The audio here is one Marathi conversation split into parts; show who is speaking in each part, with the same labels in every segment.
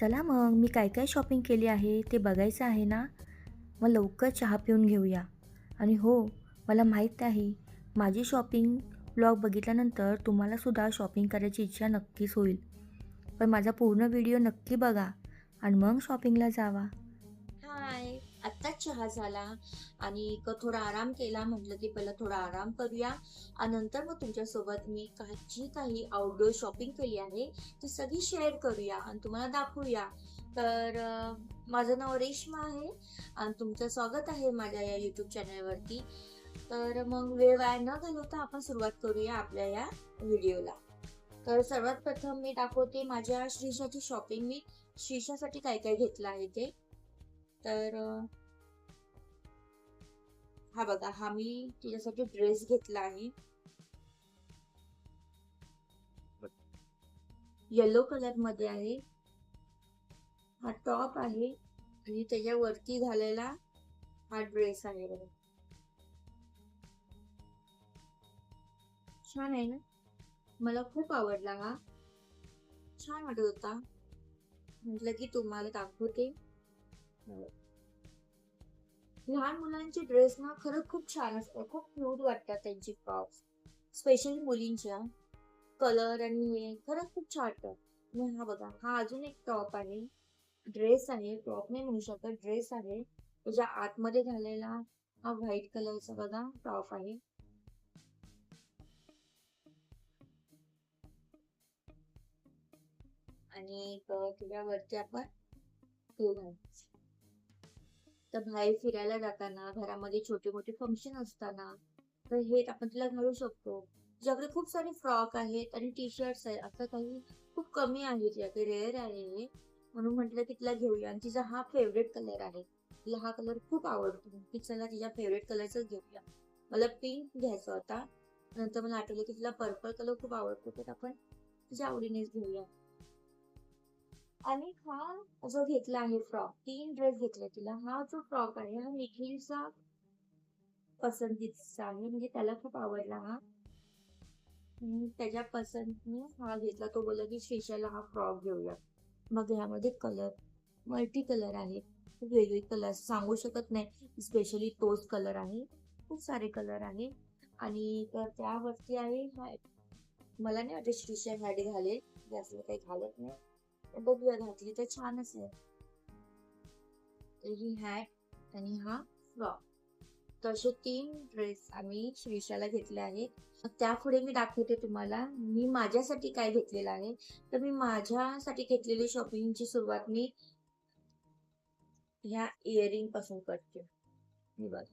Speaker 1: चला मग मी काय काय शॉपिंग केली आहे ते बघायचं आहे ना? मग लवकर चहा पिऊन घेऊया. आणि हो मला माहीत आहे माझी शॉपिंग ब्लॉग बघितल्यानंतर तुम्हालासुद्धा शॉपिंग करायची इच्छा नक्कीच होईल. पण माझा पूर्ण व्हिडिओ नक्की बघा आणि मग शॉपिंगला जावा.
Speaker 2: हाय आत्ताच चहा झाला आणि थोडा आराम केला. म्हटलं की पहिला थोडा आराम करूया. आणि नंतर मग तुमच्यासोबत मी का- जी काही आउटडोर शॉपिंग केली आहे ती सगळी शेअर करूया आणि तुम्हाला दाखवूया. तर माझं नाव रेश्मा आहे आणि तुमचं स्वागत आहे माझ्या या युट्यूब चॅनलवरती तर मग वेळ वाया न घालवता आपण सुरुवात करूया आपल्या या व्हिडिओला तर सर्वात प्रथम मी दाखवते माझ्या श्रीषाची शॉपिंग मी श्रीषासाठी काय काय घेतलं आहे ते. तर हा बघा हा मी तिच्यासाठी ड्रेस घेतला आहे. येलो कलरमध्ये आहे. हा टॉप आहे आणि त्याच्यावरती झालेला हा ड्रेस आहे बघा. छान आहे ना? मला खूप आवडला हा. छान वाटत होता. म्हटलं की तुम्हाला दाखवते. लहान मुलांचे ड्रेस ना खरं खूप छान असतात. खूप क्यूट वाटतात त्यांची फ्रॉक्स स्पेशली मुलींच्या कलर आणि हे खरंच खूप छान वाटतं. हा बघा हा अजून एक टॉप आहे. ड्रेस आहे. टॉप नाही म्हणू शकत. ड्रेस आहे. त्याच्या आतमध्ये घालायला हा व्हाईट कलरचा बघा टॉप आहे. आणि क- त्याच्यावरती आपण हे घालायचं. तर बाहेर फिरायला जाताना घरामध्ये छोटे मोठे फंक्शन असताना तर हे आपण तिला घालू शकतो. ज्याकडे खूप सारे फ्रॉक आहेत आणि टी शर्ट्स आहेत. असं काही खूप कमी आहेत याकडे रेअर आहे. म्हणून म्हटलं की तिला घेऊया. आणि तिचा हा फेवरेट कलर आहे. तिला हा कलर खूप आवडतो. की चला तिच्या फेवरेट कलरचाच घेऊया. मला पिंक घ्यायचा होता. नंतर मला आठवलं की तिला पर्पल कलर खूप आवडतो. तर आपण तिच्या आवडीनेच घेऊया. आणि हा जो घेतला आहे फ्रॉक तीन ड्रेस घेतले तिला. हा जो फ्रॉक आहे हा निखिलचा पसंतीचा आहे. म्हणजे त्याला खूप आवडला हा. त्याच्या पसंतीने हा घेतला. तो बोलला की शेषाला हा फ्रॉक घेऊया. मग ह्यामध्ये कलर मल्टी कलर आहे. खूप वेगवेगळे कलर सांगू शकत नाही. स्पेशली तोच कलर आहे. खूप सारे कलर आहे. आणि तर त्यावरती आहे हा मला नाही वाटत श्रीषा ह्याडी घालेल. जास्त काही घालत नाही. बघूया घातली तर छानच आहे. तर ही हॅट आणि हा फ्रॉक. तसे तीन ड्रेस आम्ही श्रीषाला घेतले आहेत. त्या त्यापुढे मी दाखवते तुम्हाला. मी माझ्यासाठी काय घेतलेलं आहे? तर मी माझ्यासाठी घेतलेली शॉपिंगची सुरुवात मी ह्या इयरिंगपासून करते. हे बघ.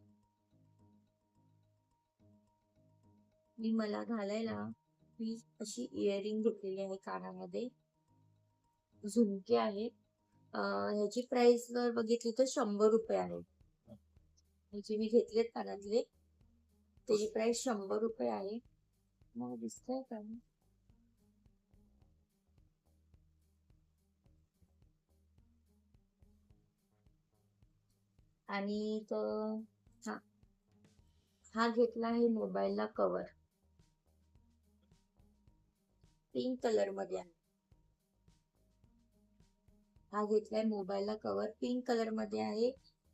Speaker 2: मी मला घालायला मी अशी इयरिंग घेतलेली आहे कानामध्ये. झुमके आहेत. ह्याची प्राइस जर बघितली तर शंभर रुपये आहे. ह्याचे मी घेतलेत कानातले त्याची प्राइस शंभर रुपये आहे. मग दिसतंय. का आणि तो हा. हा घेतला आहे मोबाईलला कवर पिंक कलरमध्ये आहे. हा घेतलाय मोबाईलला कवर पिंक कलरमध्ये आहे.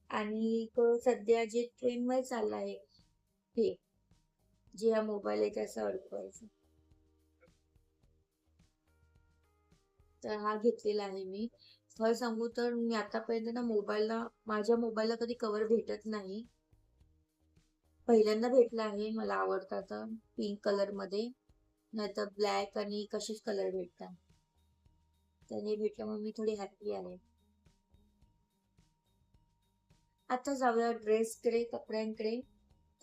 Speaker 2: आणि तो सध्या जे ट्रेंडमध्ये चालला आहे हे जे हा मोबाईल आहे त्याचं अडकवायचं तर हा घेतलेला आहे मी. खरं सांगू तर मी आतापर्यंत ना मोबाईलला माझ्या मोबाईलला कधी कवर भेटत नाही. पहिल्यांदा भेटला आहे मला आवडता तर पिंक कलरमध्ये. नाहीतर ब्लॅक आणि कसेच कलर भेटतात. त्याने भेटल्यामुळे मी थोडी हॅपी आहे. आता जाऊया ड्रेसकडे कपड्यांकडे.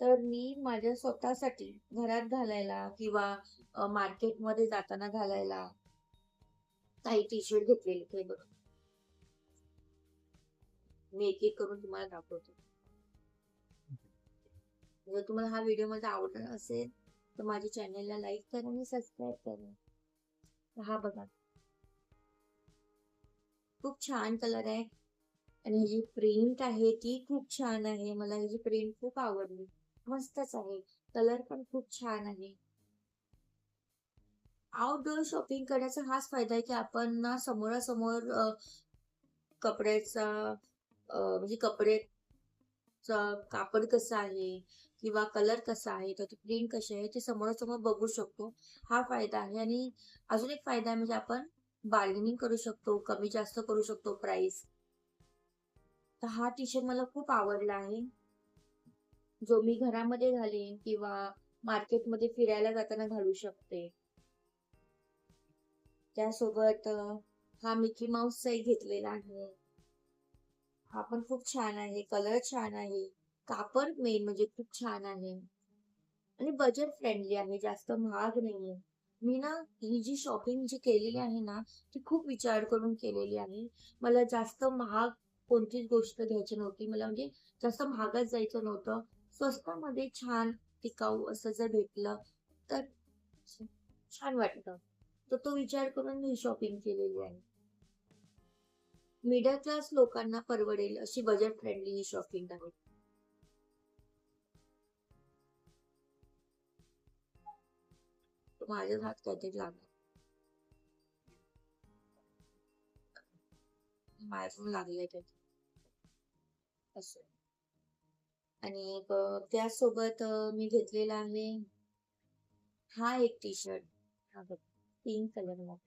Speaker 2: तर मी माझ्या स्वतःसाठी घरात घालायला किंवा मार्केटमध्ये जाताना घालायला काही टी शर्ट घेतलेले ते बघ. मी एक एक करून तुम्हाला दाखवतो. जर तुम्हाला हा व्हिडिओ माझा आवडत असेल तर माझ्या चॅनलला लाईक करा आणि सबस्क्राईब करा. हा बघा. खूप छान कलर आहे. आणि जी प्रिंट आहे ती खूप छान आहे. मला ह्याची प्रिंट खूप आवडली. मस्तच आहे. कलर पण खूप छान आहे. आउटडोअर शॉपिंग करण्याचा हाच फायदा आहे की आपण ना समोरासमोर कपड्याचा म्हणजे कपड्याचा कापड कसं आहे किंवा कलर कसा आहे त्याची प्रिंट कशी आहे ते समोरासमोर बघू शकतो. हा फायदा आहे. आणि अजून एक फायदा आहे म्हणजे आपण बार्गेनिंग करू शकतो कमी जास्त करू शकतो प्राइस तर हा टी शर्ट मला खूप आवडला आहे. जो मी घरामध्ये घालेन किंवा मार्केटमध्ये फिरायला जाताना घालू शकते. त्यासोबत हा मिकी माऊसचाही घेतलेला आहे. हा पण खूप छान आहे कलर छान आहे. कापड मेन म्हणजे खूप छान आहे. आणि बजेट फ्रेंडली आहे जास्त महाग नाहीये. मी ना ही जी शॉपिंग जी केलेली आहे ना ती खूप विचार करून केलेली आहे. मला जास्त महाग कोणतीच गोष्ट घ्यायची नव्हती. मला म्हणजे जास्त महागात जायचं नव्हतं. स्वस्तामध्ये छान टिकाऊ असं जर भेटलं तर छान वाटतं तर तो विचार करून मी शॉपिंग केलेली आहे. मिडल क्लास लोकांना परवडेल अशी बजेट फ्रेंडली ही शॉपिंग आहे. माझ्याच हात काहीतरी लागलं. माझ्याकडून असं. आणि त्यासोबत मी घेतलेला आहे. हा एक टी शर्ट हा पिंक कलरमध्ये.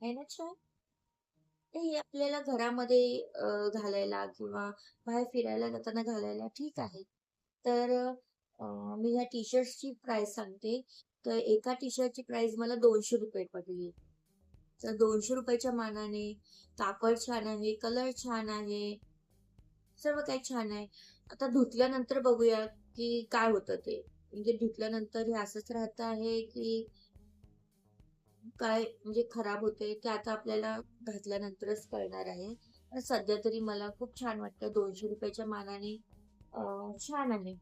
Speaker 2: आहे ना छान? हे आपल्याला घरामध्ये घालायला किंवा बाहेर फिरायला जाताना घालायला ठीक आहे. तर मी ह्या टी शर्टची प्राइस सांगते. तर एका टी शर्टची प्राइस मला दोनशे रुपये पडली. तर दोनशे रुपयाच्या मानाने कापड छान आहे कलर छान आहे सर्व काही छान आहे. आता धुतल्यानंतर बघूया की काय होतं ते. म्हणजे धुतल्यानंतर हे असंच राहत आहे की काय म्हणजे खराब होते ते आता आपल्याला घातल्यानंतरच कळणार आहे. पण सध्या तरी मला खूप छान वाटतं दोनशे रुपयाच्या मानाने छान आहे.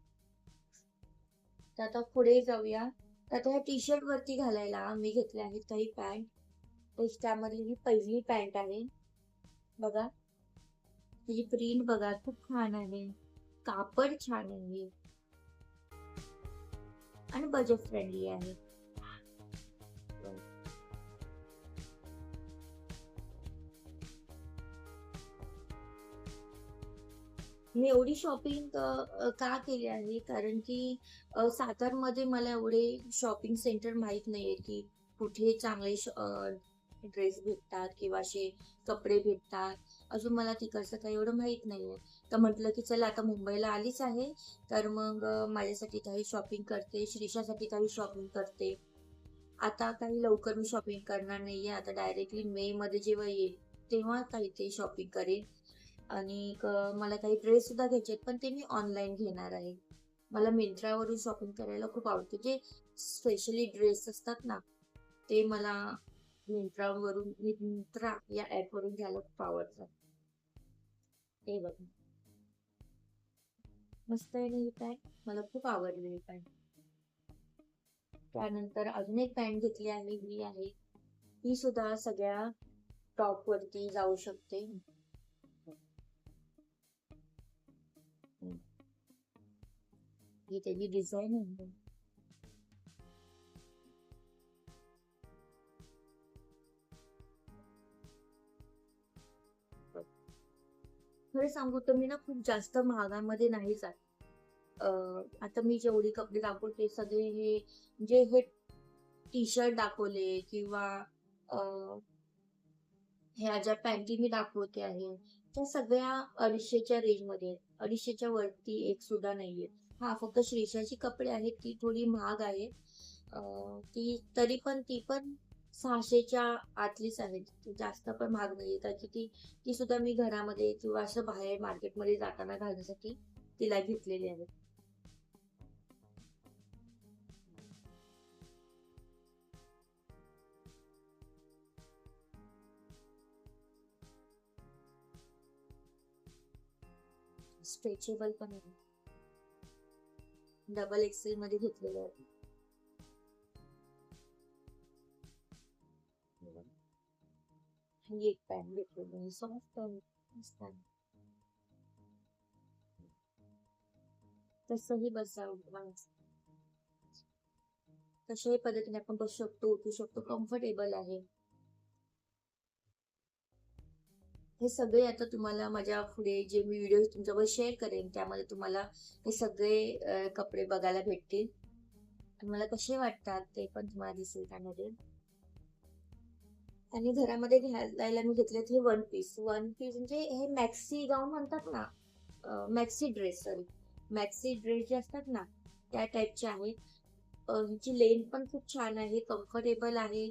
Speaker 2: तर आता पुढे जाऊया. आता ह्या टी शर्ट वरती घालायला मी घेतले आहेत काही पॅन्ट तर त्यामध्ये ही पहिली पॅन्ट आहे. बघा. त्याची प्रिंट बघा खूप छान आहे. कापड छान आहे. आणि बजेट फ्रेंडली आहे. मी एवढी शॉपिंग का केली आहे? कारण की सातारमध्ये मला एवढे शॉपिंग सेंटर माहीत नाहीये की कुठे चांगले ड्रेस भेटतात किंवा असे कपडे भेटतात. अजून मला तिकडचं काही एवढं माहीत नाहीये. तर म्हटलं की चला आता मुंबईला आलीच आहे. तर मग माझ्यासाठी काही शॉपिंग करते. श्रीषासाठी काही शॉपिंग करते. आता काही लवकर मी शॉपिंग करणार नाहीये. आता डायरेक्टली मे मध्ये जेव्हा येईल तेव्हा काही ते शॉपिंग करेन. आणि मला काही ड्रेस सुद्धा घ्यायचे आहेत पण ते मी ऑनलाईन घेणार आहे. मला मिंत्रावरून शॉपिंग करायला खूप आवडते. जे स्पेशली ड्रेस असतात ना ते मला मिंत्रावरून मिंत्रा या ऍप वरून घ्यायला खूप आवडतात हे बघ. मस्त आहे ना ही पॅन्ट मला खूप आवडली ही पॅन्ट त्यानंतर अजून एक पॅन्ट घेतली आहे ही आहे. ही सुद्धा सगळ्या टॉप वरती जाऊ शकते. ही त्याची खरं सांगू तर मी ना खूप जास्त महागामध्ये नाही जात. आता मी जेवढे कपडे दाखवते सगळे हे जे हे टी शर्ट दाखवले किंवा ह्या ज्या पॅन्टी मी दाखवते आहे त्या सगळ्या अडीचशेच्या रेंजमध्ये अडीचशेच्या वरती एक सुद्धा नाहीये. हा फक्त श्रीषाची कपडे आहेत ती थोडी महाग आहे. ती तरी पण ती पण सहाशेच्या आतलीच आहे जास्त पण महाग नाहीये. तर ती ती सुद्धा मी घरामध्ये किंवा असं बाहेर मार्केटमध्ये जाताना घालण्यासाठी तिला घेतलेली आहे. स्ट्रेचेबल पण आहे. डबल एक्सेल मध्ये घेतलेलं आहे. ही एक पॅन्ट घेतलेली आहे. सॉफ्ट आहे तसंही बसावं कशाही पद्धतीने आपण बसू शकतो उठू शकतो. कम्फर्टेबल आहे. हे सगळे आता तुम्हाला माझ्या पुढे जे मी व्हिडिओ तुमच्याबरोबर शेअर करेन त्यामध्ये तुम्हाला हे सगळे कपडे बघायला भेटतील. तुम्हाला कसे वाटतात ते पण तुम्हाला दिसेल त्यामध्ये. आणि घरामध्ये घ्यायला मी घेतलेत हे वन पीस वन पीस म्हणजे हे मॅक्सी गाऊन म्हणतात ना maxi dress sorry maxi dress जे असतात ना त्या टाईपचे आहेत. ह्याची लेन पण खूप छान आहे कम्फर्टेबल आहे.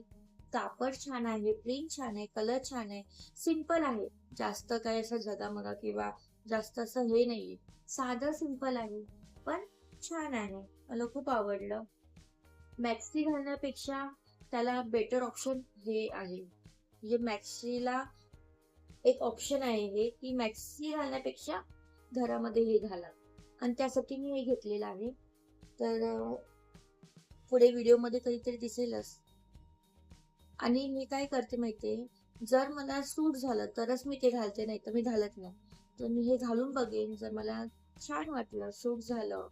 Speaker 2: कापड छान आहे प्रिंट छान आहे कलर छान आहे सिंपल आहे. जास्त काय असं जगामगा किंवा जास्त असं हे नाहीये. साधं सिंपल आहे पण छान आहे. मला खूप आवडलं. मॅक्सी घालण्यापेक्षा त्याला बेटर ऑप्शन हे आहे. म्हणजे मॅक्सीला एक ऑप्शन आहे हे की मॅक्सी घालण्यापेक्षा घरामध्ये हे घाला. आणि त्यासाठी मी हे घेतलेलं आहे. तर पुढे व्हिडिओमध्ये कधीतरी दिसेलच. आणि मी काय करते माहितीये? जर मला सूट झालं तरच मी ते घालते नाही तर मी घालत नाही. तर मी हे घालून बघेन जर मला छान वाटलं सूट झालं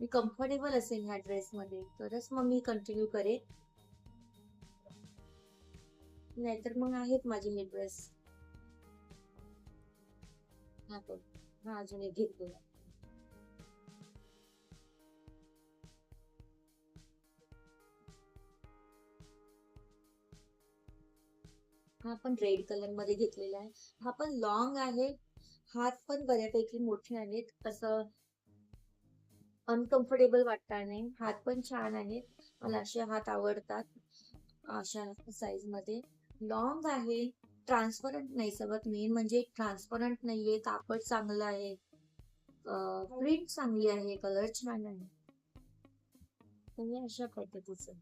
Speaker 2: मी कम्फर्टेबल असेल ह्या ड्रेसमध्ये तरच मग मी कंटिन्यू करेन. नाहीतर मग आहेत माझे हे ड्रेस हा पण हा अजून एक घेतलेला हा पण रेड कलरमध्ये घेतलेला आहे. हा पण लॉंग आहे. हात पण बऱ्यापैकी मोठे आहेत. असं अनकम्फर्टेबल वाटणार नाही. हात पण छान आहेत. मला असे हात आवडतात अशा साईजमध्ये. लॉंग आहे. ट्रान्सपरंट नाही सगळ्यात मेन म्हणजे ट्रान्सपरंट नाहीये. कापड चांगलं आहे. प्रिंट चांगली आहे. कलर छान आहे. तर अशा पद्धतीचं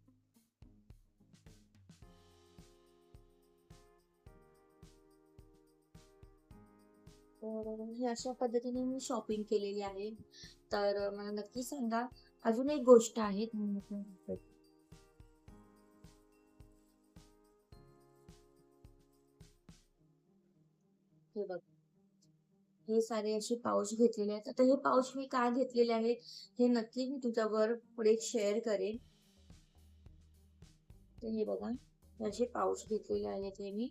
Speaker 2: तर हे अशा पद्धतीने मी शॉपिंग केलेली आहे. तर मला नक्की सांगा अजून एक गोष्ट आहे हे बघ. हे सारे असे पाऊच घेतलेले आहेत. आता हे पाऊच मी का घेतलेले आहेत हे नक्की मी तुझ्यावर पुढे शेअर करेन. तर हे बघा हे असे पाऊच घेतलेले आहेत हे मी.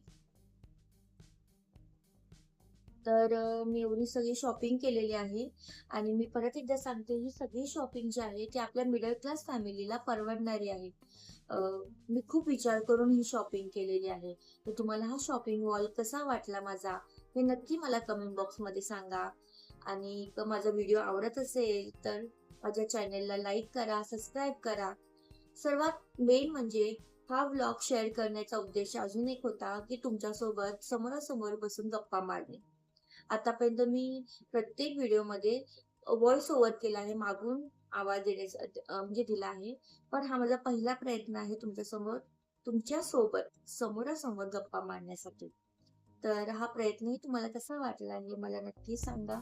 Speaker 2: तर मी एवढी सगळी शॉपिंग केलेली आहे. आणि मी परत एकदा सांगते ही सगळी शॉपिंग जी आहे ती आपल्या मिडल क्लास फॅमिलीला परवडणारी आहे. मी खूप विचार करून ही शॉपिंग केलेली आहे. तर तुम्हाला हा शॉपिंग वॉल कसा वाटला माझा हे नक्की मला कमेंट बॉक्समध्ये सांगा. आणि माझा व्हिडिओ आवडत असेल तर माझ्या चॅनेलला लाईक करा सबस्क्राईब करा. सर्वात मेन म्हणजे हा व्लॉग शेअर करण्याचा उद्देश अजून एक होता की तुमच्यासोबत समोरासमोर बसून गप्पा मारणे. आतापर्यंत मी प्रत्येक व्हिडिओमध्ये व्हॉइस ओव्हर केला आहे मागून आवाज देण्याचा म्हणजे दिला आहे. पण हा माझा पहिला प्रयत्न आहे तुमच्यासमोर तुमच्यासोबत समोरासमोर गप्पा मारण्यासाठी. तर हा प्रयत्नही तुम्हाला कसा वाटला हे मला नक्की सांगा.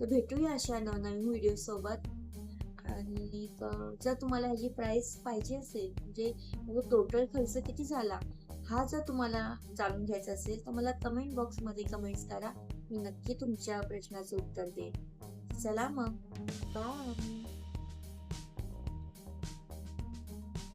Speaker 2: तर भेटूया अशा नवनवीन व्हिडिओ सोबत. आणि जर तुम्हाला ह्याची प्राइस पाहिजे असेल म्हणजे टोटल खर्च किती झाला हा जर तुम्हाला जाणून घ्यायचा असेल तर मला कमेंट बॉक्समध्ये कमेंट्स करा. मी नक्की तुमच्या प्रश्नाचं उत्तर देईन. चला मग. बाय